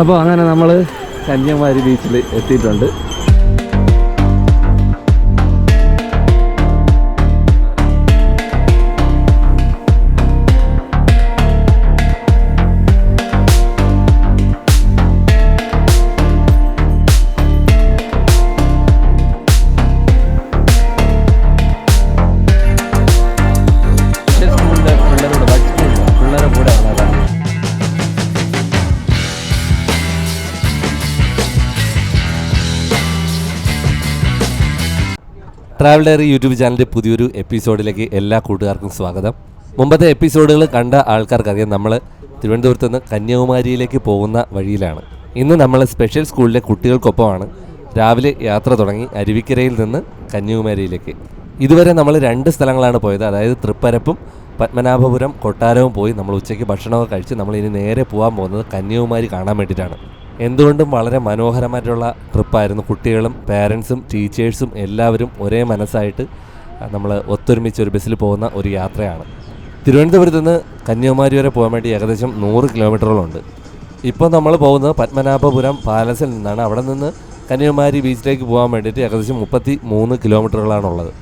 അപ്പോൾ അങ്ങനെ നമ്മൾ കന്യാകുമാരി ബീച്ചിൽ എത്തിയിട്ടുണ്ട്. ട്രാവൽ ഡയറി യൂട്യൂബ് ചാനലിന്റെ പുതിയൊരു എപ്പിസോഡിലേക്ക് എല്ലാ കൂട്ടുകാർക്കും സ്വാഗതം. മുമ്പത്തെ എപ്പിസോഡുകൾ കണ്ട ആൾക്കാർക്കറിയാം നമ്മൾ തിരുവനന്തപുരത്ത് നിന്ന് കന്യാകുമാരിയിലേക്ക് പോകുന്ന വഴിയിലാണ്. ഇന്ന് നമ്മൾ സ്പെഷ്യൽ സ്കൂളിലെ കുട്ടികൾക്കൊപ്പമാണ് രാവിലെ യാത്ര തുടങ്ങി അരുവിക്കരയിൽ നിന്ന് കന്യാകുമാരിയിലേക്ക്. ഇതുവരെ നമ്മൾ രണ്ട് സ്ഥലങ്ങളാണ് പോയത്. അതായത് തൃപ്പരപ്പും പത്മനാഭപുരം കൊട്ടാരവും പോയി നമ്മൾ ഉച്ചയ്ക്ക് ഭക്ഷണമൊക്കെ കഴിച്ച് നമ്മൾ ഇനി നേരെ പോകാൻ പോകുന്നത് കന്യാകുമാരി കാണാൻ വേണ്ടിയിട്ടാണ്. എന്തുകൊണ്ടും വളരെ മനോഹരമായിട്ടുള്ള ട്രിപ്പായിരുന്നു. കുട്ടികളും പാരൻസും ടീച്ചേഴ്സും എല്ലാവരും ഒരേ മനസ്സായിട്ട് നമ്മൾ ഒത്തൊരുമിച്ച് ഒരു ബസ്സിൽ പോകുന്ന ഒരു യാത്രയാണ്. തിരുവനന്തപുരത്ത് നിന്ന് കന്യാകുമാരി വരെ പോകാൻ വേണ്ടി ഏകദേശം നൂറ് കിലോമീറ്ററുകളുണ്ട്. ഇപ്പോൾ നമ്മൾ പോകുന്നത് പത്മനാഭപുരം പാലസിൽ നിന്നാണ്. അവിടെ നിന്ന് കന്യാകുമാരി ബീച്ചിലേക്ക് പോകാൻ വേണ്ടിയിട്ട് ഏകദേശം മുപ്പത്തി മൂന്ന് കിലോമീറ്ററുകളാണുള്ളത്.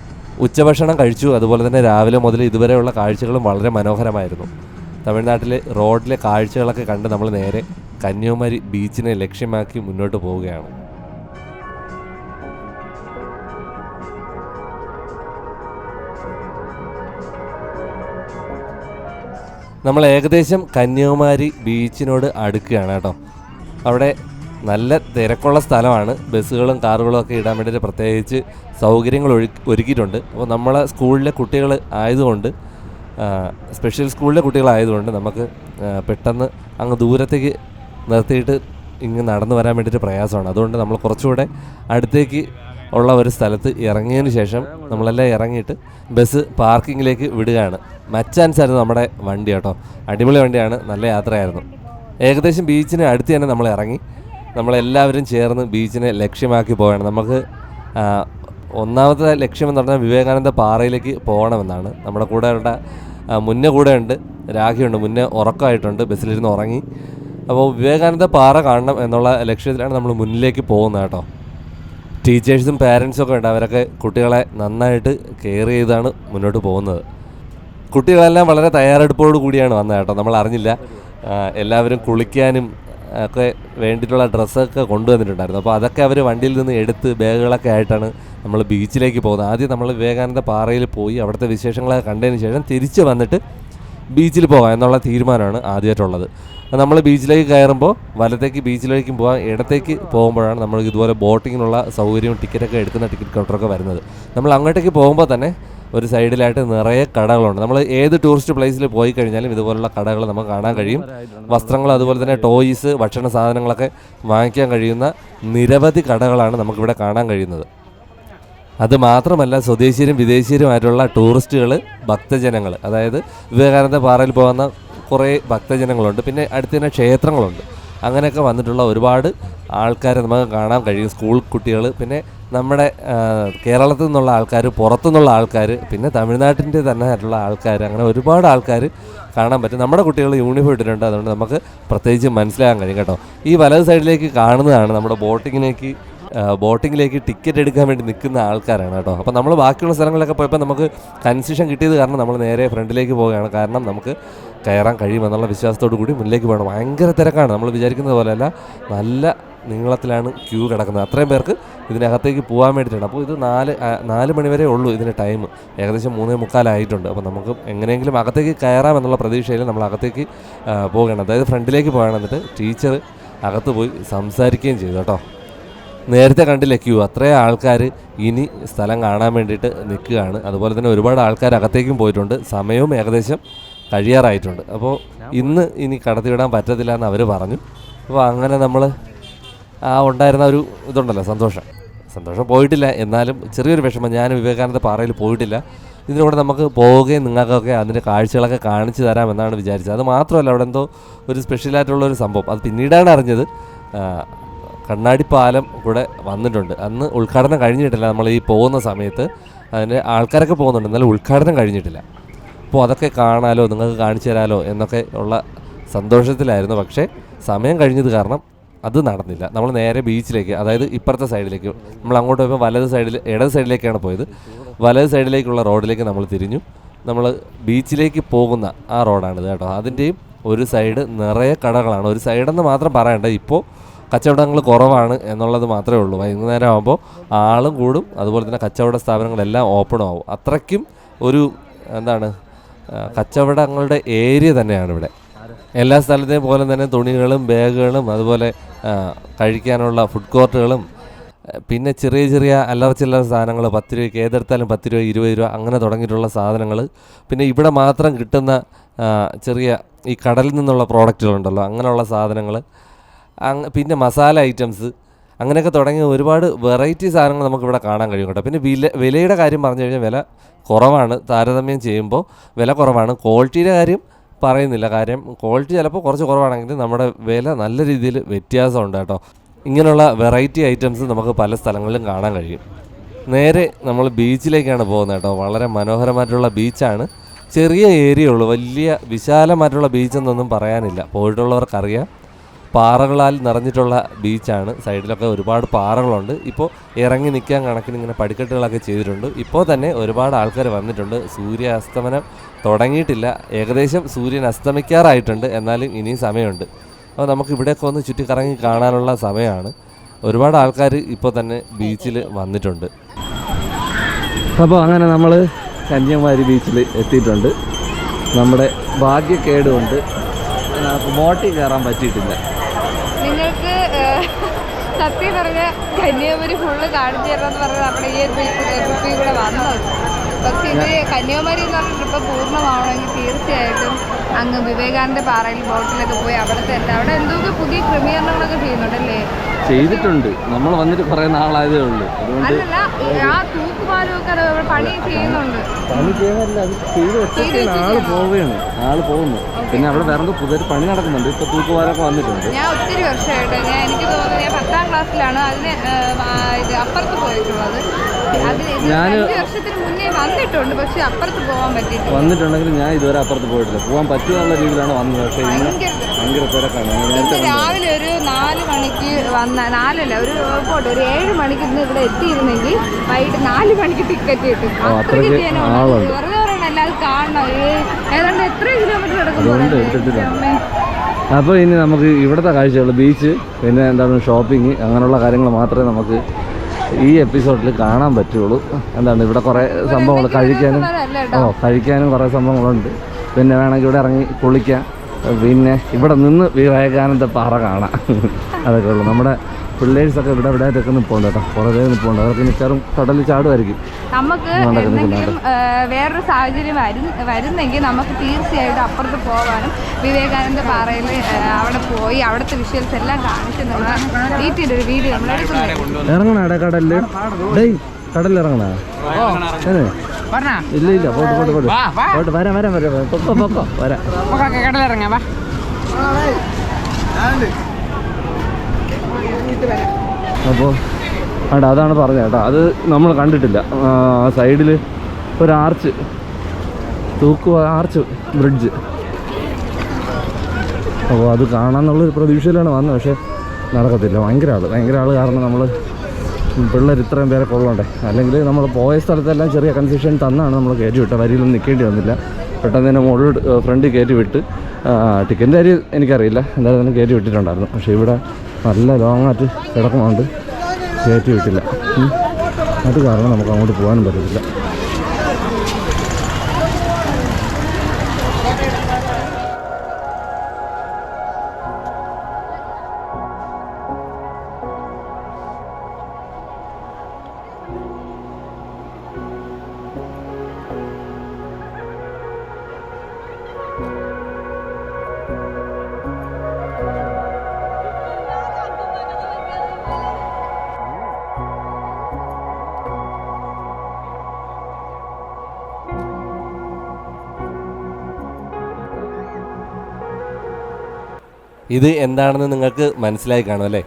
ഉച്ചഭക്ഷണം കഴിച്ചു. അതുപോലെ തന്നെ രാവിലെ മുതൽ ഇതുവരെയുള്ള കാഴ്ചകളും വളരെ മനോഹരമായിരുന്നു. തമിഴ്നാട്ടിലെ റോഡിലെ കാഴ്ചകളൊക്കെ കണ്ട് നമ്മൾ നേരെ കന്യാകുമാരി ബീച്ചിനെ ലക്ഷ്യമാക്കി മുന്നോട്ട് പോവുകയാണ്. നമ്മൾ ഏകദേശം കന്യാകുമാരി ബീച്ചിനോട് അടുക്കുകയാണ് കേട്ടോ. അവിടെ നല്ല തിരക്കുള്ള സ്ഥലമാണ്. ബസ്സുകളും കാറുകളും ഒക്കെ ഇടാൻ വേണ്ടിയിട്ട് പ്രത്യേകിച്ച് സൗകര്യങ്ങൾ ഒരുക്കിയിട്ടുണ്ട്. അപ്പോൾ നമ്മളെ സ്കൂളിലെ കുട്ടികൾ ആയതുകൊണ്ട് സ്പെഷ്യൽ സ്കൂളിലെ കുട്ടികളായതുകൊണ്ട് നമുക്ക് പെട്ടെന്ന് അങ്ങ് ദൂരത്തേക്ക് നിർത്തിയിട്ട് ഇങ്ങ് നടന്നു വരാൻ വേണ്ടിയിട്ട് പ്രയാസമാണ്. അതുകൊണ്ട് നമ്മൾ കുറച്ചുകൂടെ അടുത്തേക്ക് ഉള്ള ഒരു സ്ഥലത്ത് ഇറങ്ങിയതിന് ശേഷം നമ്മളെല്ലാം ഇറങ്ങിയിട്ട് ബസ് പാർക്കിങ്ങിലേക്ക് വിടുകയാണ്. മച്ചാൻസ് ആയിരുന്നു നമ്മുടെ വണ്ടി കേട്ടോ. അടിപൊളി വണ്ടിയാണ്. നല്ല യാത്രയായിരുന്നു. ഏകദേശം ബീച്ചിന് അടുത്ത് തന്നെ നമ്മൾ ഇറങ്ങി. നമ്മളെല്ലാവരും ചേർന്ന് ബീച്ചിനെ ലക്ഷ്യമാക്കി പോവുകയാണ്. നമുക്ക് ഒന്നാമത്തെ ലക്ഷ്യം എന്ന് പറഞ്ഞാൽ വിവേകാനന്ദ പാറയിലേക്ക് പോകണമെന്നാണ്. നമ്മുടെ കൂടെയുള്ള മുന്നേ കൂടെ ഉണ്ട് രാഖിയുണ്ട്. മുന്നേ ഉറക്കമായിട്ടുണ്ട്. ബസ്സിലിരുന്ന് ഉറങ്ങി. അപ്പോൾ വിവേകാനന്ദ പാറ കാണണം എന്നുള്ള ലക്ഷ്യത്തിലാണ് നമ്മൾ മുന്നിലേക്ക് പോകുന്നത് കേട്ടോ. ടീച്ചേഴ്സും പാരൻസും ഒക്കെ ഉണ്ട്. അവരൊക്കെ കുട്ടികളെ നന്നായിട്ട് കെയർ ചെയ്താണ് മുന്നോട്ട് പോകുന്നത്. കുട്ടികളെല്ലാം വളരെ തയ്യാറെടുപ്പോട് കൂടിയാണ് വന്നത് കേട്ടോ. നമ്മൾ അറിഞ്ഞില്ല. എല്ലാവരും കുളിക്കാനും ഒക്കെ വേണ്ടിയിട്ടുള്ള ഡ്രസ്സൊക്കെ കൊണ്ടുവന്നിട്ടുണ്ടായിരുന്നു. അപ്പോൾ അതൊക്കെ അവർ വണ്ടിയിൽ നിന്ന് എടുത്ത് ബാഗുകളൊക്കെ ആയിട്ടാണ് നമ്മൾ ബീച്ചിലേക്ക് പോകുന്നത്. ആദ്യം നമ്മൾ വിവേകാനന്ദ പാറയിൽ പോയി അവിടുത്തെ വിശേഷങ്ങളൊക്കെ കണ്ടതിന് ശേഷം തിരിച്ച് വന്നിട്ട് ബീച്ചിൽ പോകാം എന്നുള്ള തീരുമാനമാണ് ആദ്യമായിട്ടുള്ളത്. നമ്മൾ ബീച്ചിലേക്ക് കയറുമ്പോൾ വലത്തേക്ക് ബീച്ചിലേക്കും പോകാം ഇടത്തേക്ക് പോകുമ്പോഴാണ് നമ്മൾ ഇതുപോലെ ബോട്ടിങ്ങിനുള്ള സൗകര്യവും ടിക്കറ്റൊക്കെ എടുക്കുന്ന ടിക്കറ്റ് കൗണ്ടറൊക്കെ വരുന്നത്. നമ്മൾ അങ്ങോട്ടേക്ക് പോകുമ്പോൾ തന്നെ ഒരു സൈഡിലായിട്ട് നിറയെ കടകളുണ്ട്. നമ്മൾ ഏത് ടൂറിസ്റ്റ് പ്ലേസിൽ പോയി കഴിഞ്ഞാലും ഇതുപോലുള്ള കടകൾ നമുക്ക് കാണാൻ കഴിയും. വസ്ത്രങ്ങൾ അതുപോലെ തന്നെ ടോയ്സ് ഭക്ഷണ സാധനങ്ങളൊക്കെ വാങ്ങിക്കാൻ കഴിയുന്ന നിരവധി കടകളാണ് നമുക്കിവിടെ കാണാൻ കഴിയുന്നത്. അത് മാത്രമല്ല സ്വദേശീയരും വിദേശീയരുമായിട്ടുള്ള ടൂറിസ്റ്റുകൾ ഭക്തജനങ്ങൾ അതായത് വിവേകാനന്ദ പാറയിൽ പോകുന്ന കുറേ ഭക്തജനങ്ങളുണ്ട്. പിന്നെ അടുത്ത് തന്നെ ക്ഷേത്രങ്ങളുണ്ട്. അങ്ങനെയൊക്കെ വന്നിട്ടുള്ള ഒരുപാട് ആൾക്കാരെ നമുക്ക് കാണാൻ കഴിയും. സ്കൂൾ കുട്ടികൾ പിന്നെ നമ്മുടെ കേരളത്തിൽ നിന്നുള്ള ആൾക്കാർ പുറത്തുനിന്നുള്ള ആൾക്കാർ പിന്നെ തമിഴ്നാട്ടിന്റെ തന്നെ ആയിട്ടുള്ള ആൾക്കാർ അങ്ങനെ ഒരുപാട് ആൾക്കാർ കാണാൻ പറ്റും. നമ്മുടെ കുട്ടികൾ യൂണിഫോം ഇട്ടിട്ടുണ്ട്. അതുകൊണ്ട് നമുക്ക് പ്രത്യേകിച്ച് മനസ്സിലാക്കാൻ കഴിയും കേട്ടോ. ഈ വലത് സൈഡിലേക്ക് കാണുന്നതാണ് നമ്മുടെ ബോട്ടിങ്ങിലേക്ക് ബോട്ടിങ്ങിലേക്ക് ടിക്കറ്റ് എടുക്കാൻ വേണ്ടി നിൽക്കുന്ന ആൾക്കാരാണ് കേട്ടോ. അപ്പോൾ നമ്മൾ ബാക്കിയുള്ള സ്ഥലങ്ങളിലൊക്കെ പോയപ്പോൾ നമുക്ക് കൺസെഷൻ കിട്ടിയത് കാരണം നമ്മൾ നേരെ ഫ്രണ്ടിലേക്ക് പോവുകയാണ്. കാരണം നമുക്ക് കയറാൻ കഴിയുമെന്നുള്ള വിശ്വാസത്തോടു കൂടി മുന്നിലേക്ക് പോകണം. ഭയങ്കര തിരക്കാണ്. നമ്മൾ വിചാരിക്കുന്നത് പോലെയല്ല നല്ല നീളത്തിലാണ് ക്യൂ കിടക്കുന്നത്. അത്രയും പേർക്ക് ഇതിനകത്തേക്ക് പോകാൻ വേണ്ടിയിട്ടാണ്. അപ്പോൾ ഇത് നാല് നാല് മണി വരെ ഉള്ളൂ ഇതിന്റെ ടൈം. ഏകദേശം മൂന്നേ മുക്കാലായിട്ടുണ്ട് അപ്പോൾ നമുക്ക് എങ്ങനെയെങ്കിലും അകത്തേക്ക് കയറാമെന്നുള്ള പ്രതീക്ഷയിൽ നമ്മൾ അകത്തേക്ക് പോകണം അതായത് ഫ്രണ്ടിലേക്ക് പോകണം എന്നിട്ട് ടീച്ചർ അകത്ത് പോയി സംസാരിക്കുകയും ചെയ്തു കേട്ടോ. നേരത്തെ കണ്ടില്ലേ ക്യൂ? അത്രയും ആൾക്കാർ ഇനി സ്ഥലം കാണാൻ വേണ്ടിയിട്ട് നിൽക്കുകയാണ്. അതുപോലെ തന്നെ ഒരുപാട് ആൾക്കാർ അകത്തേക്കും പോയിട്ടുണ്ട്. സമയവും ഏകദേശം കഴിയാറായിട്ടുണ്ട്. അപ്പോൾ ഇന്ന് ഇനി കടത്തിവിടാൻ പറ്റത്തില്ല എന്ന് അവർ പറഞ്ഞു. അപ്പോൾ അങ്ങനെ നമ്മൾ ആ ഉണ്ടായിരുന്ന ഒരു ഇതുണ്ടല്ലോ സന്തോഷം. സന്തോഷം പോയിട്ടില്ല. എന്നാലും ചെറിയൊരു വിഷമം. ഞാൻ വിവേകാനന്ദ പാറയിൽ പോയിട്ടില്ല. ഇതിലൂടെ നമുക്ക് പോവുകയും നിങ്ങൾക്കൊക്കെ അതിന്റെ കാഴ്ചകളൊക്കെ കാണിച്ചു തരാമെന്നാണ് വിചാരിച്ചത്. അത് മാത്രമല്ല അവിടെ എന്തോ ഒരു സ്പെഷ്യലായിട്ടുള്ള ഒരു സംഭവം. അത് പിന്നീടാണ് അറിഞ്ഞത്. കണ്ണാടി പാലം കൂടെ വന്നിട്ടുണ്ട്. അന്ന് ഉദ്ഘാടനം കഴിഞ്ഞിട്ടില്ല. നമ്മൾ ഈ പോകുന്ന സമയത്ത് അതിന്റെ ആൾക്കാരൊക്കെ പോകുന്നുണ്ട്. എന്നാലും ഉദ്ഘാടനം കഴിഞ്ഞിട്ടില്ല. അപ്പോൾ അതൊക്കെ കാണാലോ നിങ്ങൾക്ക് കാണിച്ചു തരാലോ എന്നൊക്കെ ഉള്ള സന്തോഷത്തിലായിരുന്നു. പക്ഷേ സമയം കഴിഞ്ഞത് കാരണം അത് നടന്നില്ല. നമ്മൾ നേരെ ബീച്ചിലേക്ക് അതായത് ഇപ്പുറത്തെ സൈഡിലേക്ക് നമ്മൾ അങ്ങോട്ട് പോയപ്പോൾ വലത് സൈഡിൽ ഇടത് സൈഡിലേക്കാണ് പോയത്. വലത് സൈഡിലേക്കുള്ള റോഡിലേക്ക് നമ്മൾ തിരിഞ്ഞു. നമ്മൾ ബീച്ചിലേക്ക് പോകുന്ന ആ റോഡാണിത് കേട്ടോ. അതിന്റെയും ഒരു സൈഡ് നിറയെ കടകളാണ്. ഒരു സൈഡെന്ന് മാത്രം പറയണ്ട. ഇപ്പോൾ കച്ചവടങ്ങൾ കുറവാണ് എന്നുള്ളത് മാത്രമേ ഉള്ളൂ. വൈകുന്നേരം ആകുമ്പോൾ ആളും കൂടും അതുപോലെ തന്നെ കച്ചവട സ്ഥാപനങ്ങളെല്ലാം ഓപ്പൺ ആവും. അത്രയ്ക്കും ഒരു എന്താണ് കച്ചവടങ്ങളുടെ ഏരിയ തന്നെയാണ് ഇവിടെ. എല്ലാ സ്ഥലത്തെയും പോലെ തന്നെ തുണികളും ബാഗുകളും അതുപോലെ കഴിക്കാനുള്ള ഫുഡ് കോർട്ടുകളും പിന്നെ ചെറിയ ചെറിയ അല്ലറ ചില്ലറ സാധനങ്ങൾ പത്ത് രൂപയ്ക്ക് ഏതെടുത്താലും പത്ത് രൂപ ഇരുപത് രൂപ അങ്ങനെ തുടങ്ങിയിട്ടുള്ള സാധനങ്ങൾ. പിന്നെ ഇവിടെ മാത്രം കിട്ടുന്ന ചെറിയ ഈ കടലിൽ നിന്നുള്ള പ്രോഡക്റ്റുകളുണ്ടല്ലോ അങ്ങനെയുള്ള സാധനങ്ങൾ പിന്നെ മസാല ഐറ്റംസ് അങ്ങനെയൊക്കെ തുടങ്ങിയ ഒരുപാട് വെറൈറ്റി സാധനങ്ങൾ നമുക്കിവിടെ കാണാൻ കഴിയും കേട്ടോ. പിന്നെ വില വിലയുടെ കാര്യം പറഞ്ഞു കഴിഞ്ഞാൽ വില കുറവാണ്. താരതമ്യം ചെയ്യുമ്പോൾ വില കുറവാണ്. ക്വാളിറ്റിയുടെ കാര്യം പറയുന്നില്ല. കാര്യം ക്വാളിറ്റി ചിലപ്പോൾ കുറച്ച് കുറവാണെങ്കിൽ നമ്മുടെ വില നല്ല രീതിയിൽ വ്യത്യാസമുണ്ട് കേട്ടോ. ഇങ്ങനെയുള്ള വെറൈറ്റി ഐറ്റംസ് നമുക്ക് പല സ്ഥലങ്ങളിലും കാണാൻ കഴിയും. നേരെ നമ്മൾ ബീച്ചിലേക്കാണ് പോകുന്നത് കേട്ടോ. വളരെ മനോഹരമായിട്ടുള്ള ബീച്ചാണ്. ചെറിയ ഏരിയ ഉള്ളൂ വലിയ വിശാലമായിട്ടുള്ള ബീച്ചെന്നൊന്നും പറയാനില്ല. പോയിട്ടുള്ളവർക്കറിയാം. പാറകളാൽ നിറഞ്ഞിട്ടുള്ള ബീച്ചാണ്. സൈഡിലൊക്കെ ഒരുപാട് പാറകളുണ്ട്. ഇപ്പോൾ ഇറങ്ങി നിൽക്കാൻ കണക്കിന് ഇങ്ങനെ പടിക്കെട്ടുകളൊക്കെ ചെയ്തിട്ടുണ്ട്. ഇപ്പോൾ തന്നെ ഒരുപാട് ആൾക്കാർ വന്നിട്ടുണ്ട്. സൂര്യ അസ്തമനം തുടങ്ങിയിട്ടില്ല. ഏകദേശം സൂര്യൻ അസ്തമിക്കാറായിട്ടുണ്ട്. എന്നാലും ഇനിയും സമയമുണ്ട്. അപ്പോൾ നമുക്ക് ഇവിടെയൊക്കെ ഒന്ന് ചുറ്റിക്കറങ്ങി കാണാനുള്ള സമയമാണ്. ഒരുപാട് ആൾക്കാർ ഇപ്പോൾ തന്നെ ബീച്ചിൽ വന്നിട്ടുണ്ട്. അപ്പോൾ അങ്ങനെ നമ്മൾ കന്യാകുമാരി ബീച്ചിൽ എത്തിയിട്ടുണ്ട്. നമ്മുടെ ഭാഗ്യക്കേട് കൊണ്ട് നമുക്ക് ബോട്ടിൽ കയറാൻ പറ്റിയിട്ടില്ല. സത്യം പറഞ്ഞ കന്യാകുമാരി ഫുള്ള് കാണിച്ചു തരണമെന്ന് പറഞ്ഞാൽ നമ്മുടെ ഈ ഒരു ട്രിപ്പിൽ കൂടെ വന്നത് പക്ഷേ ഇത് കന്യാകുമാരി എന്ന് പറഞ്ഞ ട്രിപ്പ് പൂർണമാവണമെങ്കിൽ തീർച്ചയായിട്ടും അങ്ങ് വിവേകാനന്ദ പാറയിൽ ബോട്ടിലൊക്കെ പോയി അവിടുത്തെ തന്നെ അവിടെ എന്തൊക്കെ പുതിയ ക്രമീകരണങ്ങളൊക്കെ ചെയ്യുന്നുണ്ടല്ലേ? ചെയ്തിട്ടുണ്ട്. നമ്മൾ വന്നിട്ട് കുറെ നാളായതേ ഉള്ളൂ. അതുകൊണ്ട് അല്ലല്ല ആ തൂക്കുപാലൊക്കെ അവിടെ പണി ചെയ്യുന്നുണ്ട്. പണി ചെയ്യുന്നില്ല അത് ചെയ്ത് വെച്ചിട്ട് ആൾ പോവുകയാണ്. ആൾ പോകുന്നു. പിന്നെ അവിടെ വേറെ പുതിയൊരു പണി നടക്കുന്നുണ്ട്. ഇപ്പൊ തൂക്കുവാരൊക്കെ വന്നിട്ടുണ്ട്. ഞാൻ ഒത്തിരി വർഷമായിട്ട് ഞാൻ എനിക്ക് തോന്നുന്നു ഞാൻ പത്താം ക്ലാസ്സിലാണ് അതിന് ഇത് അപ്പുറത്ത് പോയിട്ടുള്ളത്. ഞാൻ വർഷത്തിന് മുന്നേ വന്നിട്ടുണ്ട് പക്ഷെ അപ്പുറത്ത് പോകാൻ പറ്റി വന്നിട്ടുണ്ടെങ്കിൽ ഞാൻ ഇതുവരെ അപ്പുറത്ത് പോയിട്ടില്ല. പോകാൻ പറ്റുമെന്നുള്ള രീതിയിലാണ് വന്നത്. പക്ഷേ ഇന്ന് ഭയങ്കര തിരക്കാണ്. ഞാൻ രാവിലെ ഒരു നാല് മണിക്ക് വന്ന നാലല്ല ഒരു പോട്ടെ ഒരു ഏഴ് മണിക്ക് ഇന്ന് ഇവിടെ എത്തിയിരുന്നെങ്കിൽ വൈകിട്ട് നാല് മണിക്ക് ടിക്കറ്റ് കിട്ടും. അത്രയ്ക്ക്. വെറുതെ പറയണ എല്ലാവരും കാണണം. ഏ, ഏതാണ്ട് എത്ര കിലോമീറ്റർ അതുകൊണ്ട് അപ്പോൾ ഇനി നമുക്ക് ഇവിടുത്തെ കാഴ്ചകൾ ബീച്ച് പിന്നെ എന്താണ് ഷോപ്പിംഗ് അങ്ങനെയുള്ള കാര്യങ്ങൾ മാത്രമേ നമുക്ക് ഈ എപ്പിസോഡിൽ കാണാൻ പറ്റുള്ളൂ. എന്താണ് ഇവിടെ കുറേ സംഭവങ്ങൾ കഴിക്കാനും ഓ കഴിക്കാനും കുറേ സംഭവങ്ങളുണ്ട്. പിന്നെ വേണമെങ്കിൽ ഇവിടെ ഇറങ്ങി കുളിക്കാം. പിന്നെ ഇവിടെ നിന്ന് വിവേകാനന്ദ പാറ കാണാം. അതൊക്കെ ഉള്ളൂ. നമ്മുടെ പിള്ളേഴ്സൊക്കെ ഇവിടെ ഇവിടെ ഒക്കെ നിൽപ്പുണ്ട് കേട്ടോ. കുറെ പേര് നിൽപ്പുണ്ട് അവർക്ക് മിക്കവാറും കടലിൽ ചാടുമായിരിക്കും. നമുക്ക് എന്തെങ്കിലും വേറൊരു സാഹചര്യം വരും വരുന്നെങ്കിൽ നമുക്ക് തീർച്ചയായിട്ടും അപ്പുറത്ത് പോകാനും വിവേകാനന്ദ പാറയിൽ അവിടെ പോയി അവിടുത്തെ വിഷ്വൽസ് എല്ലാം കാണിച്ചു വീട്ടിലൊരു ഒരു വീഡിയോ നമ്മൾ എടുക്കുന്നുണ്ട്. ഇറങ്ങണ കടലിൽ കടലിൽ ഇറങ്ങണ? ഇല്ല ഇല്ല പോട്ട് പോട്ട് പോട്ട്. പോട്ട് വരാം വരാം വരാം പൊക്കോ പൊക്കോ വരാം കടലിറങ്ങാം വാ. അപ്പോൾ വേണ്ട അതാണ് പറഞ്ഞത് കേട്ടോ. അത് നമ്മൾ കണ്ടിട്ടില്ല. സൈഡിൽ ഒരു ആർച്ച്. തൂക്കു arch bridge. അപ്പോൾ അത് കാണാമെന്നുള്ളൊരു പ്രതീക്ഷയിലാണ് വന്നത്. പക്ഷേ നടക്കത്തില്ല. ഭയങ്കര ആൾ ഭയങ്കര ആൾ കാരണം നമ്മൾ പിള്ളേർ ഇത്രയും പേരെ കൊള്ളണ്ടേ അല്ലെങ്കിൽ നമ്മൾ പോയ സ്ഥലത്തെല്ലാം ചെറിയ കൺസെഷൻ തന്നാണ് നമ്മൾ കയറ്റി വിട്ടത്. വരിയിലൊന്നും നിൽക്കേണ്ടി വന്നില്ല. പെട്ടെന്ന് തന്നെ മുകളിൽ ഫ്രണ്ടിൽ കയറ്റി വിട്ട്. ടിക്കറ്റിന്റെ കാര്യം എനിക്കറിയില്ല. എന്തായാലും തന്നെ കയറ്റി വിട്ടിട്ടുണ്ടായിരുന്നു. പക്ഷേ ഇവിടെ നല്ല ലോങ്ങായിട്ട് കിടക്കുന്നുണ്ട്. കയറ്റി വിട്ടില്ല. അത് കാരണം നമുക്ക് അങ്ങോട്ട് പോകാനും പറ്റത്തില്ല. ഇത് എന്താണെന്ന് നിങ്ങൾക്ക് മനസ്സിലായി കാണും അല്ലേ?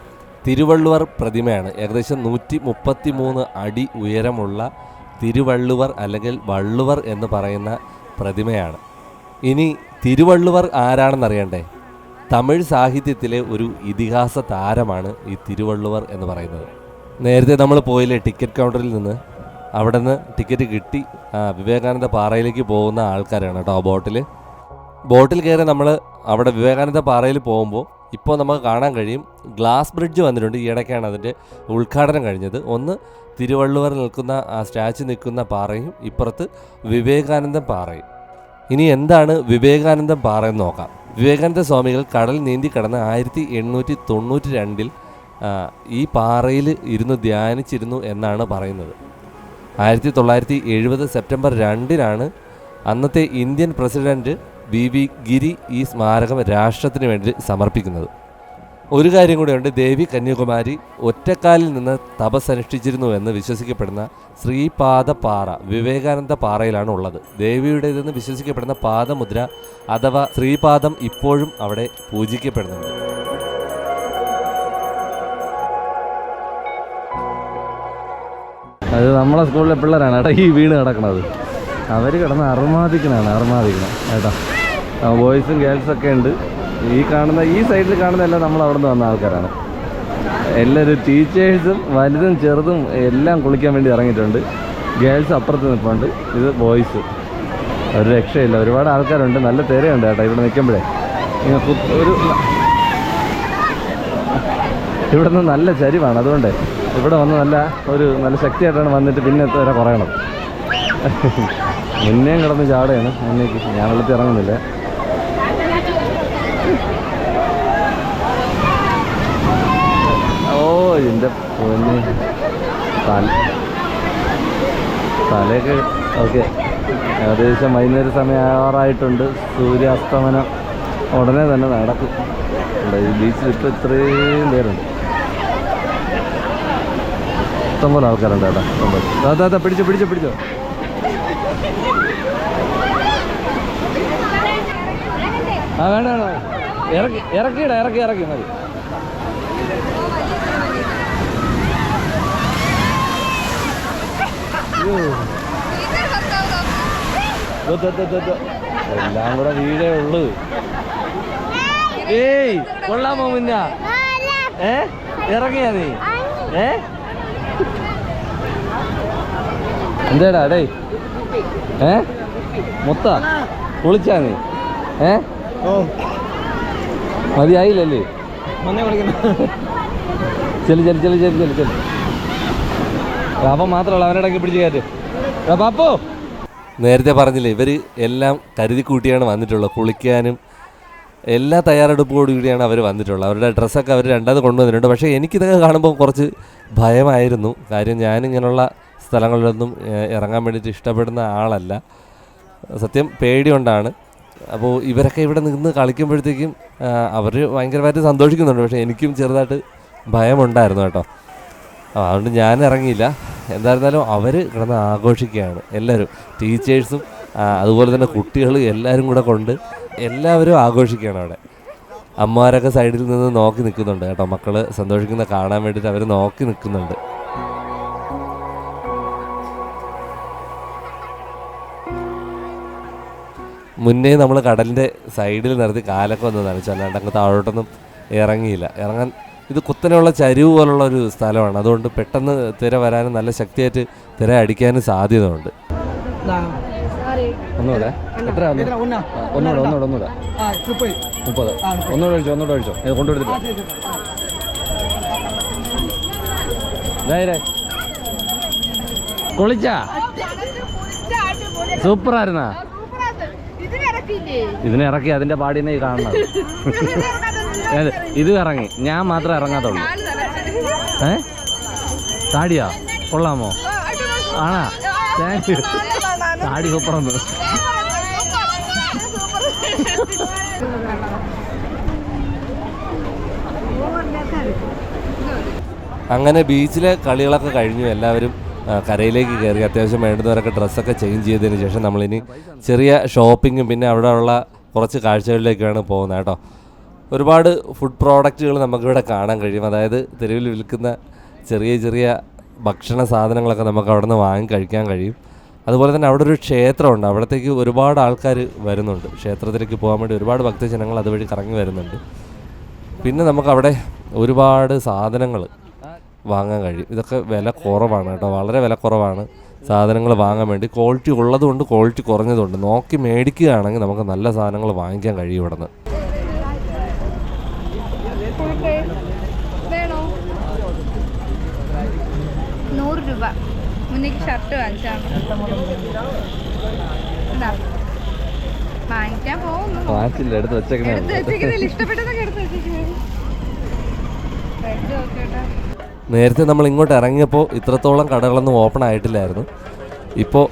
തിരുവള്ളുവർ പ്രതിമയാണ്. ഏകദേശം നൂറ്റി മുപ്പത്തി മൂന്ന് അടി ഉയരമുള്ള തിരുവള്ളുവർ അല്ലെങ്കിൽ വള്ളുവർ എന്ന് പറയുന്ന പ്രതിമയാണ്. ഇനി തിരുവള്ളുവർ ആരാണെന്ന് അറിയണ്ടേ തമിഴ് സാഹിത്യത്തിലെ ഒരു ഇതിഹാസ താരമാണ് ഈ തിരുവള്ളുവർ എന്ന് പറയുന്നത്. നേരത്തെ നമ്മൾ പോയില്ലേ ടിക്കറ്റ് കൗണ്ടറിൽ നിന്ന്? അവിടെ നിന്ന് ടിക്കറ്റ് കിട്ടി വിവേകാനന്ദ പാറയിലേക്ക് പോകുന്ന ആൾക്കാരാണ് കേട്ടോ ബോട്ടിൽ ബോട്ടിൽ കയറി നമ്മൾ അവിടെ വിവേകാനന്ദ പാറയിൽ പോകുമ്പോൾ ഇപ്പോൾ നമുക്ക് കാണാൻ കഴിയും ഗ്ലാസ് ബ്രിഡ്ജ് വന്നിട്ടുണ്ട്. ഈ ഇടയ്ക്കാണ് അതിന്റെ ഉദ്ഘാടനം കഴിഞ്ഞത്. ഒന്ന് തിരുവള്ളുവർ നിൽക്കുന്ന ആ സ്റ്റാച്ചു നിൽക്കുന്ന പാറയും ഇപ്പുറത്ത് വിവേകാനന്ദ പാറയും. ഇനി എന്താണ് വിവേകാനന്ദ പാറ എന്ന് നോക്കാം. വിവേകാനന്ദ സ്വാമികൾ കടൽ നീന്തി കടന്ന് ആയിരത്തി എണ്ണൂറ്റി തൊണ്ണൂറ്റി രണ്ടിൽ ഈ പാറയിൽ ഇരുന്ന് ധ്യാനിച്ചിരുന്നു എന്നാണ് പറയുന്നത്. ആയിരത്തി തൊള്ളായിരത്തി എഴുപത് സെപ്റ്റംബർ രണ്ടിനാണ് അന്നത്തെ Indian president B V Giri ഈ സ്മാരകം രാഷ്ട്രത്തിന് വേണ്ടി സമർപ്പിക്കുന്നത്. ഒരു കാര്യം കൂടെയുണ്ട് ദേവി കന്യാകുമാരി ഒറ്റക്കാലിൽ നിന്ന് തപസ്സനുഷ്ഠിച്ചിരുന്നു എന്ന് വിശ്വസിക്കപ്പെടുന്ന ശ്രീപാദ പാറ വിവേകാനന്ദ പാറയിലാണ് ഉള്ളത്. ദേവിയുടേതെന്ന് വിശ്വസിക്കപ്പെടുന്ന പാദമുദ്ര അഥവാ ശ്രീപാദം ഇപ്പോഴും അവിടെ പൂജിക്കപ്പെടുന്നുണ്ട്. അത് നമ്മളെ സ്കൂളിലെ പിള്ളേരാണ് ഈ വീണ് കിടക്കണത് അവർ കിടന്ന് അർമാദിക്കണാണ് അർമാദിക്കണം. കേട്ടോ. ബോയ്സും ഗേൾസും ഒക്കെ ഉണ്ട്. ഈ കാണുന്ന ഈ സൈഡിൽ കാണുന്ന എല്ലാം നമ്മൾ അവിടെ നിന്ന് വന്ന ആൾക്കാരാണ്. എല്ലാവരും ടീച്ചേഴ്സും വലുതും ചെറുതും എല്ലാം കുളിക്കാൻ വേണ്ടി ഇറങ്ങിയിട്ടുണ്ട്. ഗേൾസ് അപ്പുറത്ത് നിൽപ്പുണ്ട് ഇത് ബോയ്സ് ഒരു രക്ഷയില്ല. ഒരുപാട് ആൾക്കാരുണ്ട്. നല്ല തിരയുണ്ട് കേട്ടോ ഇവിടെ നിൽക്കുമ്പോഴേ. ഒരു ഇവിടെ നിന്ന് നല്ല ചരിവാണ്. അതുകൊണ്ട് ഇവിടെ വന്ന് നല്ല ഒരു നല്ല ശക്തിയായിട്ടാണ് വന്നിട്ട് പിന്നെ വരെ കുറയണം മുന്നേയും കിടന്ന് ചാടയാണ് മുന്നേക്ക് ഞാൻ വെള്ളത്തിൽ ഇറങ്ങുന്നില്ല ഓ തല. തലയൊക്കെ ഓക്കെ. ഏകദേശം വൈകുന്നേര സമയം ആറായിട്ടുണ്ട്. സൂര്യാസ്തമനം ഉടനെ തന്നെ നടക്കും. ബീച്ചിൽ ഇപ്പോൾ ഇത്രയും പേരുണ്ട്. ഇഷ്ടംപോലെ ആൾക്കാരുണ്ട് ഏട്ടാ ദാ, പിടിച്ചോ പിടിച്ചോ പിടിച്ചോ. ആ വേണ്ട വേണ്ട. ഇറക്കി ഇറക്കിയിട ഇറക്കി ഇറക്കി മതി. എല്ലാം കൂടെ വീടേ ഉള്ളു ഏയ് കൊള്ളാമോ മുന്ന. ഏ ഇറങ്ങിയാ നീ. ഏ? എന്താടാ ഡേ ഏ? മൊത്ത? കുളിച്ചാ നീ? ഏ? മതിയായില്ലല്ലേ? ചെല്ലു ചെല്ലു ചെല്ലു ചെല്ലു ചെല്ലു ചെല്ലു. പാപ്പോ നേരത്തെ പറഞ്ഞില്ലേ ഇവർ എല്ലാം കരുതി കൂട്ടിയാണ് വന്നിട്ടുള്ളത് കുളിക്കാനും എല്ലാ തയ്യാറെടുപ്പോടു കൂടിയാണ് അവർ വന്നിട്ടുള്ളത് അവരുടെ ഡ്രസ്സൊക്കെ അവർ രണ്ടാമത് കൊണ്ടുവന്നിട്ടുണ്ട്. പക്ഷേ എനിക്കിതൊക്കെ കാണുമ്പോൾ കുറച്ച് ഭയമായിരുന്നു. കാര്യം ഞാനിങ്ങനെയുള്ള സ്ഥലങ്ങളിലൊന്നും ഇറങ്ങാൻ വേണ്ടിയിട്ട് ഇഷ്ടപ്പെടുന്ന ആളല്ല. സത്യം പേടിയുണ്ടാണ് അപ്പോൾ ഇവരൊക്കെ ഇവിടെ നിന്ന് കളിക്കുമ്പോഴത്തേക്കും അവർ ഭയങ്കരമായിട്ട് സന്തോഷിക്കുന്നുണ്ട്. പക്ഷേ എനിക്കും ചെറുതായിട്ട് ഭയമുണ്ടായിരുന്നു കേട്ടോ. അതുകൊണ്ട് ഞാൻ ഇറങ്ങിയില്ല എന്തായിരുന്നാലും അവർ കിടന്ന് ആഘോഷിക്കുകയാണ്. എല്ലാവരും ടീച്ചേഴ്സും അതുപോലെ തന്നെ കുട്ടികൾ എല്ലാവരും കൂടെ കൊണ്ട് എല്ലാവരും ആഘോഷിക്കുകയാണ് അവിടെ. അമ്മമാരൊക്കെ സൈഡിൽ നിന്ന് നോക്കി നിൽക്കുന്നുണ്ട് കേട്ടോ. മക്കൾ സന്തോഷിക്കുന്ന കാണാൻ വേണ്ടിയിട്ട് അവർ നോക്കി നിൽക്കുന്നുണ്ട്. മുന്നേ നമ്മൾ കടലിന്റെ സൈഡിൽ നിർത്തി കാലൊക്കെ ഒന്ന് നനച്ചു അല്ലാണ്ട് അങ്ങ് താഴോട്ടൊന്നും ഇറങ്ങിയില്ല. ഇറങ്ങാൻ ഇത് കുത്തനെയുള്ള ചരിവ് പോലുള്ള ഒരു സ്ഥലമാണ്. അതുകൊണ്ട് പെട്ടെന്ന് തിര വരാനും നല്ല ശക്തിയായിട്ട് തിര അടിക്കാനും സാധ്യതയുണ്ട്. ഒന്നുകൂടെ? എത്ര ഒന്നുകൂടെ ഒന്നുകൂടെ ഒന്നുകൂടെ. മുപ്പത്. ഒന്നുകൂടെ ഒഴിച്ചോ ഒന്നുകൂടെ ഒഴിച്ചോ. ഇത്. കൊണ്ടുകൊടുത്തിട്ട് കുളിച്ചാ? സൂപ്പറായിരുന്നാ? ഇതിനെ ഇറക്കി അതിന്റെ പാടിനെ കാണണം? ഇത് ഇറങ്ങി ഞാൻ മാത്രമേ ഇറങ്ങാത്തുള്ളൂ. ഏ? താടിയാ? കൊള്ളാമോ? ആണാ? താങ്ക് യു താടി സൂപ്പറൊന്ന് അങ്ങനെ ബീച്ചിലെ കളികളൊക്കെ കഴിഞ്ഞു. എല്ലാവരും കരയിലേക്ക് കയറി. അത്യാവശ്യം വേണ്ടുന്നവരൊക്കെ ഡ്രസ്സൊക്കെ ചേഞ്ച് ചെയ്തതിന് ശേഷം നമ്മളിനി ചെറിയ ഷോപ്പിങ്ങും പിന്നെ അവിടെയുള്ള കുറച്ച് കാഴ്ചകളിലേക്കാണ് പോകുന്നത് കേട്ടോ. ഒരുപാട് ഫുഡ് പ്രോഡക്റ്റുകൾ നമുക്കിവിടെ കാണാൻ കഴിയും. അതായത് തെരുവിൽ വിൽക്കുന്ന ചെറിയ ചെറിയ ഭക്ഷണ സാധനങ്ങളൊക്കെ നമുക്ക് അവിടെ നിന്ന് വാങ്ങി കഴിക്കാൻ കഴിയും. അതുപോലെ തന്നെ അവിടെ ഒരു ക്ഷേത്രമുണ്ട്. അവിടത്തേക്ക് ഒരുപാട് ആൾക്കാർ വരുന്നുണ്ട്. ക്ഷേത്രത്തിലേക്ക് പോകാൻ വേണ്ടി ഒരുപാട് ഭക്തജനങ്ങൾ അതുവഴി കറങ്ങി വരുന്നുണ്ട്. പിന്നെ നമുക്കവിടെ ഒരുപാട് സാധനങ്ങൾ വാങ്ങാൻ കഴിയും. ഇതൊക്കെ വില കുറവാണ് കേട്ടോ. വളരെ വില കുറവാണ് സാധനങ്ങൾ വാങ്ങാൻ വേണ്ടി. ക്വാളിറ്റി ഉള്ളതുകൊണ്ട് ക്വാളിറ്റി കുറഞ്ഞതുകൊണ്ട് നോക്കി മേടിക്കുകയാണെങ്കിൽ നമുക്ക് നല്ല സാധനങ്ങൾ വാങ്ങിക്കാൻ കഴിയും ഇവിടെ നിന്ന് ഫുൾ ഫേസ് വേണോ നൂറ് രൂപ മുന്നേക്ക് ഷർട്ട് വാങ്ങിച്ചാണ് എന്താ? വാങ്ങിക്കാൻ പോകുന്നു. വാങ്ങിച്ചില്ല എടുത്ത് വെച്ചേക്കണേ എടുത്ത് വെച്ചേക്കുന്നില്ല ഇഷ്ടപ്പെട്ടതൊക്കെ എടുത്ത് റെഡ് നോക്കട്ടെ നേരത്തെ നമ്മൾ ഇങ്ങോട്ട് ഇറങ്ങിയപ്പോൾ ഇത്രത്തോളം കടകളൊന്നും ഓപ്പൺ ആയിട്ടില്ലായിരുന്നു. ഇപ്പോൾ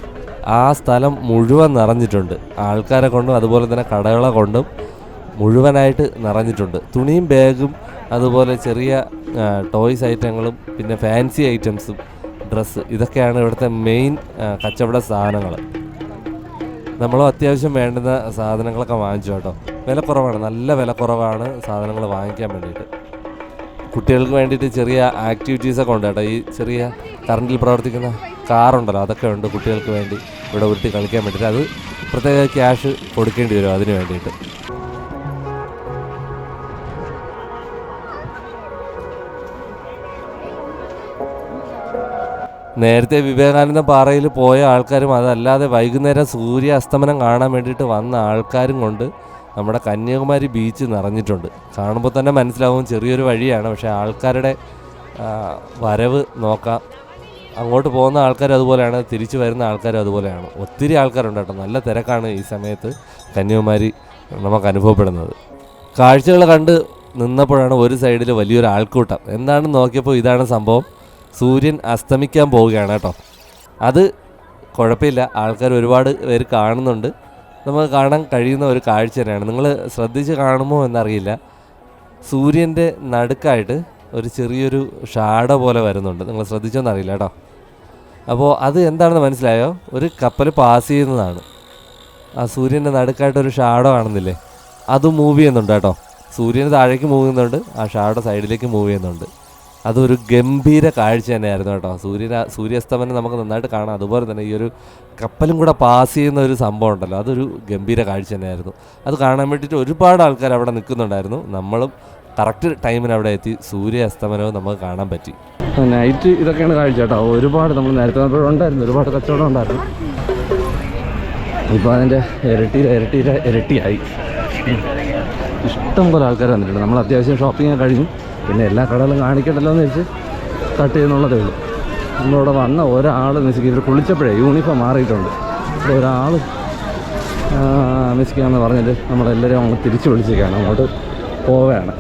ആ സ്ഥലം മുഴുവൻ നിറഞ്ഞിട്ടുണ്ട്. ആൾക്കാരെ കൊണ്ടും അതുപോലെ തന്നെ കടകളെ കൊണ്ടും മുഴുവനായിട്ട് നിറഞ്ഞിട്ടുണ്ട്. തുണിയും ബാഗും അതുപോലെ ചെറിയ ടോയ്സ് ഐറ്റങ്ങളും പിന്നെ ഫാൻസി ഐറ്റംസും ഡ്രസ്സ്. ഇതൊക്കെയാണ് ഇവിടുത്തെ മെയിൻ കച്ചവട സാധനങ്ങൾ. നമ്മളും അത്യാവശ്യം വേണ്ടുന്ന സാധനങ്ങളൊക്കെ വാങ്ങിച്ചു കേട്ടോ. വില കുറവാണ് നല്ല വില കുറവാണ് സാധനങ്ങൾ വാങ്ങിക്കാൻ വേണ്ടിയിട്ട്. കുട്ടികൾക്ക് വേണ്ടിയിട്ട് ചെറിയ ആക്ടിവിറ്റീസൊക്കെ ഉണ്ട് കേട്ടോ. ഈ ചെറിയ കറണ്ടിൽ പ്രവർത്തിക്കുന്ന കാറുണ്ടല്ലോ അതൊക്കെ ഉണ്ട് കുട്ടികൾക്ക് വേണ്ടി ഇവിടെ ഉരുട്ടി കളിക്കാൻ വേണ്ടിയിട്ട്. അത് പ്രത്യേക ക്യാഷ് കൊടുക്കേണ്ടി വരും അതിന് വേണ്ടിയിട്ട്. നേരത്തെ വിവേകാനന്ദ പാറയിൽ പോയ ആൾക്കാരും അതല്ലാതെ വൈകുന്നേരം സൂര്യ അസ്തമനം കാണാൻ വേണ്ടിയിട്ട് വന്ന ആൾക്കാരും കൊണ്ട് നമ്മുടെ കന്യാകുമാരി ബീച്ച് നിറഞ്ഞിട്ടുണ്ട്. കാണുമ്പോൾ തന്നെ മനസ്സിലാവും ചെറിയൊരു വഴിയാണ്. പക്ഷേ ആൾക്കാരുടെ വരവ് നോക്കാം. അങ്ങോട്ട് പോകുന്ന ആൾക്കാർ അതുപോലെയാണ്. തിരിച്ചു വരുന്ന ആൾക്കാരും അതുപോലെയാണ്. ഒത്തിരി ആൾക്കാരുണ്ട് കേട്ടോ. നല്ല തിരക്കാണ് ഈ സമയത്ത് കന്യാകുമാരി നമുക്ക് അനുഭവപ്പെടുന്നത്. കാഴ്ചകൾ കണ്ട് നിന്നപ്പോഴാണ് ഒരു സൈഡിൽ വലിയൊരു ആൾക്കൂട്ടം. എന്താണെന്ന് നോക്കിയപ്പോൾ ഇതാണ് സംഭവം. സൂര്യൻ അസ്തമിക്കാൻ പോവുകയാണ് കേട്ടോ. അത് കുഴപ്പമില്ല. ആൾക്കാർ ഒരുപാട് പേര് കാണുന്നുണ്ട്. നമുക്ക് കാണാൻ കഴിയുന്ന ഒരു കാഴ്ച തന്നെയാണ്. നിങ്ങൾ ശ്രദ്ധിച്ച് കാണുമോ എന്നറിയില്ല. സൂര്യന്റെ നടുക്കായിട്ട് ഒരു ചെറിയൊരു ഷാഡ പോലെ വരുന്നുണ്ട്. നിങ്ങൾ ശ്രദ്ധിച്ചോന്നറിയില്ല കേട്ടോ. അപ്പോൾ അത് എന്താണെന്ന് മനസ്സിലായോ? ഒരു കപ്പൽ പാസ് ചെയ്യുന്നതാണ്. ആ സൂര്യന്റെ നടുക്കായിട്ട് ഒരു ഷാഡോ കാണുന്നില്ലേ അത് മൂവ് ചെയ്യുന്നുണ്ട് കേട്ടോ. സൂര്യന് താഴേക്ക് മൂവ് ചെയ്യുന്നുണ്ട്. ആ ഷാഡോ സൈഡിലേക്ക് മൂവ് ചെയ്യുന്നുണ്ട്. അതൊരു ഗംഭീര കാഴ്ച തന്നെയായിരുന്നു കേട്ടോ. സൂര്യ സൂര്യാസ്തമനം നമുക്ക് നന്നായിട്ട് കാണാം. അതുപോലെ തന്നെ ഈ ഒരു കപ്പലും കൂടെ പാസ് ചെയ്യുന്ന ഒരു സംഭവം ഉണ്ടല്ലോ. അതൊരു ഗംഭീര കാഴ്ച തന്നെയായിരുന്നു. അത് കാണാൻ വേണ്ടിയിട്ട് ഒരുപാട് ആൾക്കാർ അവിടെ നിൽക്കുന്നുണ്ടായിരുന്നു. നമ്മളും കറക്റ്റ് ടൈമിന് അവിടെ എത്തി സൂര്യാസ്തമനവും നമുക്ക് കാണാൻ പറ്റി. നൈറ്റ് ഇതൊക്കെയാണ് കാഴ്ച കേട്ടോ. ഒരുപാട് നമ്മൾ നേരത്തെ ഉണ്ടായിരുന്നു. ഒരുപാട് കച്ചവടം ഉണ്ടായിരുന്നു. ഇപ്പോൾ അതിന്റെ ഇരട്ടി ഇരട്ടി ഇരട്ടിയായി. ഇഷ്ടം പോലെ ആൾക്കാർ വന്നിട്ടുണ്ട്. നമ്മൾ അത്യാവശ്യം ഷോപ്പിംഗ് കഴിഞ്ഞു. പിന്നെ എല്ലാ കടകളും കാണിക്കണ്ടല്ലോ എന്ന് വെച്ച് കട്ട് ചെയ്യുന്നുള്ളതേ ഉള്ളൂ. നമ്മളിവിടെ വന്ന ഒരാൾ മിസ്സിക്ക് കുളിച്ചപ്പോഴേ യൂണിഫോം മാറിയിട്ടുണ്ട്. അപ്പോൾ ഒരാൾ മിസ്സിക്കാന്ന് പറഞ്ഞിട്ട് നമ്മളെല്ലാവരും അങ്ങ് തിരിച്ചു വിളിച്ചേക്കാണ് അങ്ങോട്ട് പോവുകയാണ്.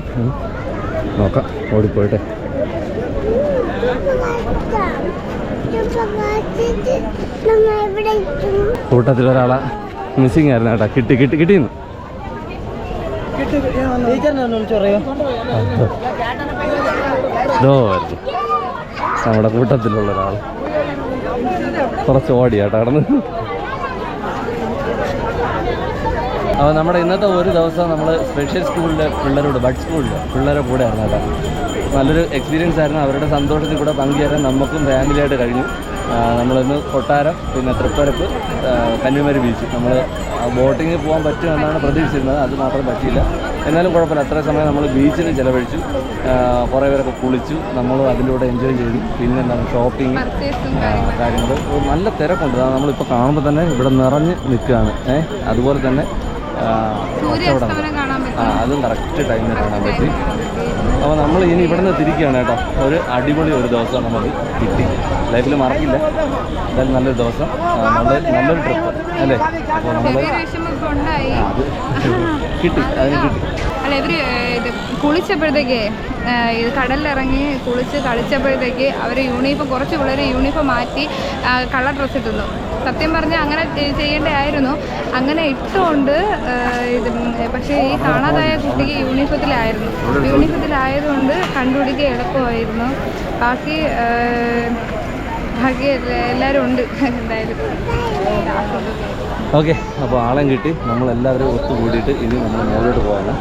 നോക്കാം ഓടിപ്പോയിട്ടെ. കൂട്ടത്തിൽ ഒരാളെ മിസ്സിങ് ആയിരുന്നു കേട്ടോ. കിട്ടി കിട്ടി വരുന്നു നമ്മുടെ കൂട്ടത്തിലുള്ള ഒരാൾ. കുറച്ച് ഓടി കടന്ന്. അപ്പോൾ നമ്മുടെ ഇന്നത്തെ ഒരു ദിവസം നമ്മൾ സ്പെഷ്യൽ സ്കൂളിലെ പിള്ളേരോട് ബഡ് സ്കൂളിൽ പിള്ളേരെ കൂടെ ആയിരുന്നു കേട്ടോ. നല്ലൊരു എക്സ്പീരിയൻസ് ആയിരുന്നു. അവരുടെ സന്തോഷത്തിൽ കൂടെ പങ്കുചേരാൻ നമുക്കും ഫാമിലിയായിട്ട് കഴിഞ്ഞു. നമ്മളിന്ന് കൊട്ടാരം പിന്നെ തൃപ്പരപ്പ് കന്യാകുമാരി ബീച്ച് നമ്മൾ ബോട്ടിങ്ങിൽ പോകാൻ പറ്റുമെന്നാണ് പ്രതീക്ഷിച്ചിരുന്നത്. അത് മാത്രം പറ്റിയില്ല. എന്നാലും കുഴപ്പമില്ല. അത്ര സമയം നമ്മൾ ബീച്ചിൽ ചിലവഴിച്ചു. കുറേ പേരൊക്കെ കുളിച്ചു. നമ്മൾ അതിന്റെ കൂടെ എൻജോയ് ചെയ്തു. പിന്നെ എന്താണ്? ഷോപ്പിംഗ് കാര്യങ്ങൾ നല്ല തിരക്കുണ്ട്. നമ്മളിപ്പോൾ കാണുമ്പോൾ തന്നെ ഇവിടെ നിറഞ്ഞ് നിൽക്കുകയാണ്. ഏഹ് അതുപോലെ തന്നെ കച്ചവടം. ആ അതും കറക്റ്റ് ടൈമിൽ കാണാൻ പറ്റി. അപ്പോൾ നമ്മൾ ഇനി ഇവിടെ നിന്ന് തിരിക്കുകയാണ് കേട്ടോ. ഒരു അടിപൊളി ഒരു ദിവസം നമുക്ക് കിട്ടി. ലൈഫിൽ മറക്കില്ല. എന്തായാലും നല്ലൊരു ദിവസം. നല്ല നല്ലൊരു ട്രിപ്പ് അല്ലേ? അപ്പോൾ നമ്മൾ അത് കിട്ടി. അതിന് കിട്ടി. അല്ല ഇവർ ഏഹ്, ഇത് കുളിച്ചപ്പോഴത്തേക്ക് ഇത് കടലിലിറങ്ങി കുളിച്ച് കളിച്ചപ്പോഴത്തേക്ക് അവർ യൂണിഫോം കുറച്ച് പിള്ളേർ യൂണിഫോം മാറ്റി കളർ ഡ്രസ്സ് ഇട്ടുന്നു സത്യം പറഞ്ഞാൽ അങ്ങനെ ചെയ്യേണ്ടതായിരുന്നു. അങ്ങനെ ഇട്ടുകൊണ്ട് ഇത് പക്ഷേ ഈ കാണാതായ കുട്ടിക്ക് യൂണിഫോത്തിലായിരുന്നു യൂണിഫോത്തിലായതുകൊണ്ട് കണ്ടുപിടിക്കുക എളുപ്പമായിരുന്നു. ബാക്കി ബാക്കി എല്ലാ- എല്ലാവരും ഉണ്ട്. എന്തായാലും. ഓക്കെ അപ്പോൾ ആളം കിട്ടി. നമ്മളെല്ലാവരും ഒത്തുകൂടിയിട്ട് ഇനി നമ്മൾ മുകളിലോട്ട് പോകാനാണ്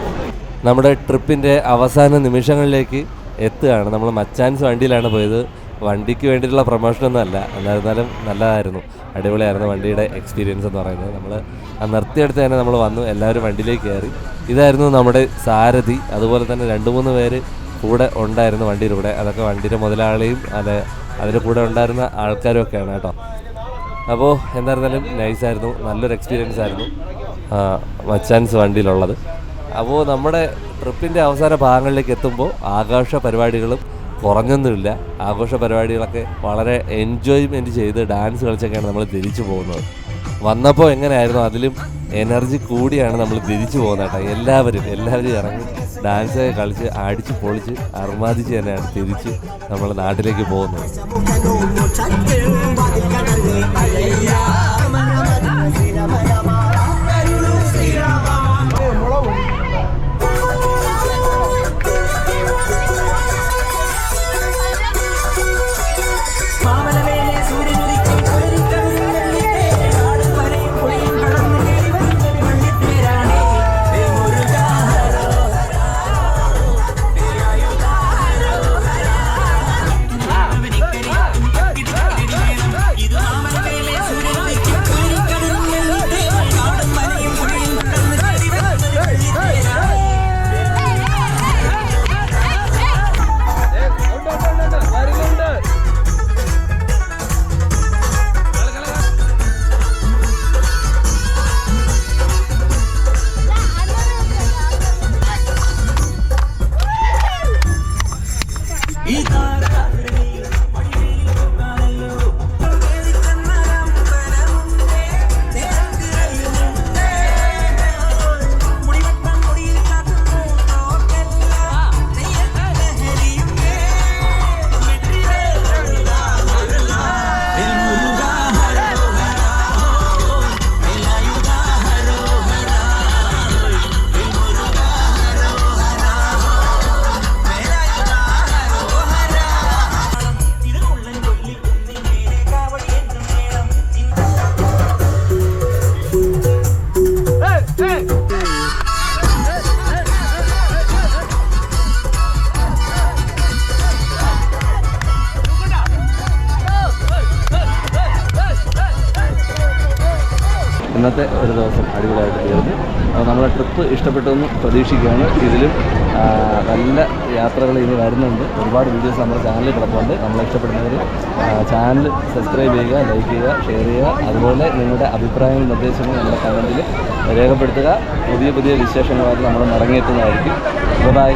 നമ്മുടെ ട്രിപ്പിന്റെ അവസാന നിമിഷങ്ങളിലേക്ക് എത്തുകയാണ്. നമ്മൾ മച്ചാൻസ് വണ്ടിയിലാണ് പോയത്. വണ്ടിക്ക് വേണ്ടിയിട്ടുള്ള പ്രൊമോഷനൊന്നുമല്ല എന്നിരുന്നാലും നല്ലതായിരുന്നു. അടിപൊളിയായിരുന്നു വണ്ടിയുടെ എക്സ്പീരിയൻസ് എന്ന് പറയുന്നത്. നമ്മൾ ആ നിർത്തിയെടുത്ത് തന്നെ നമ്മൾ വന്നു. എല്ലാവരും വണ്ടിയിലേക്ക് കയറി. ഇതായിരുന്നു നമ്മുടെ സാരഥി. അതുപോലെ തന്നെ രണ്ട് മൂന്ന് പേര് കൂടെ ഉണ്ടായിരുന്നു വണ്ടിയുടെ കൂടെ അതൊക്കെ വണ്ടിയുടെ മുതലാളിയും അത് അതിന്റെ കൂടെ ഉണ്ടായിരുന്ന ആൾക്കാരും ഒക്കെയാണ് കേട്ടോ. അപ്പോൾ എന്തായിരുന്നാലും നൈസായിരുന്നു നല്ലൊരു എക്സ്പീരിയൻസ് ആയിരുന്നു മച്ചാൻസ് വണ്ടിയിലുള്ളത്. അപ്പോൾ നമ്മുടെ ട്രിപ്പിന്റെ അവസാന ഭാഗങ്ങളിലേക്ക് എത്തുമ്പോൾ ആഘോഷ പരിപാടികളും കുറഞ്ഞൊന്നുമില്ല ആഘോഷ പരിപാടികളൊക്കെ വളരെ എൻജോയ്മെന്റ് ചെയ്ത് ഡാൻസ് കളിച്ചൊക്കെയാണ് നമ്മൾ തിരിച്ചു പോകുന്നത് വന്നപ്പോൾ എങ്ങനെയായിരുന്നു അതിലും എനർജി കൂടിയാണ് നമ്മൾ തിരിച്ചു പോകുന്നത് കേട്ടോ എല്ലാവരും എല്ലാവരും ഇറങ്ങി ഡാൻസ് ഒക്കെ കളിച്ച് അടിച്ച് പൊളിച്ച് അർമാദിച്ച് തന്നെയാണ് തിരിച്ച് നമ്മൾ നാട്ടിലേക്ക് പോകുന്നത് ഇഷ്ടപ്പെട്ടെന്ന് പ്രതീക്ഷിക്കുകയാണ്. ഇതിലും നല്ല യാത്രകൾ ഇനി വരുന്നുണ്ട്. ഒരുപാട് വീഡിയോസ് നമ്മുടെ ചാനലിൽ കിടപ്പുണ്ട്. നമ്മൾ ഇഷ്ടപ്പെടുന്നവർ ചാനൽ സബ്സ്ക്രൈബ് ചെയ്യുക ലൈക്ക് ചെയ്യുക ഷെയർ ചെയ്യുക. അതുപോലെ നിങ്ങളുടെ അഭിപ്രായങ്ങളും നിർദ്ദേശങ്ങളും നമ്മുടെ കമന്റിൽ രേഖപ്പെടുത്തുക. പുതിയ പുതിയ വിശേഷങ്ങളായിട്ട് നമ്മൾ മടങ്ങിയെത്തുന്നതായിരിക്കും. ബൈ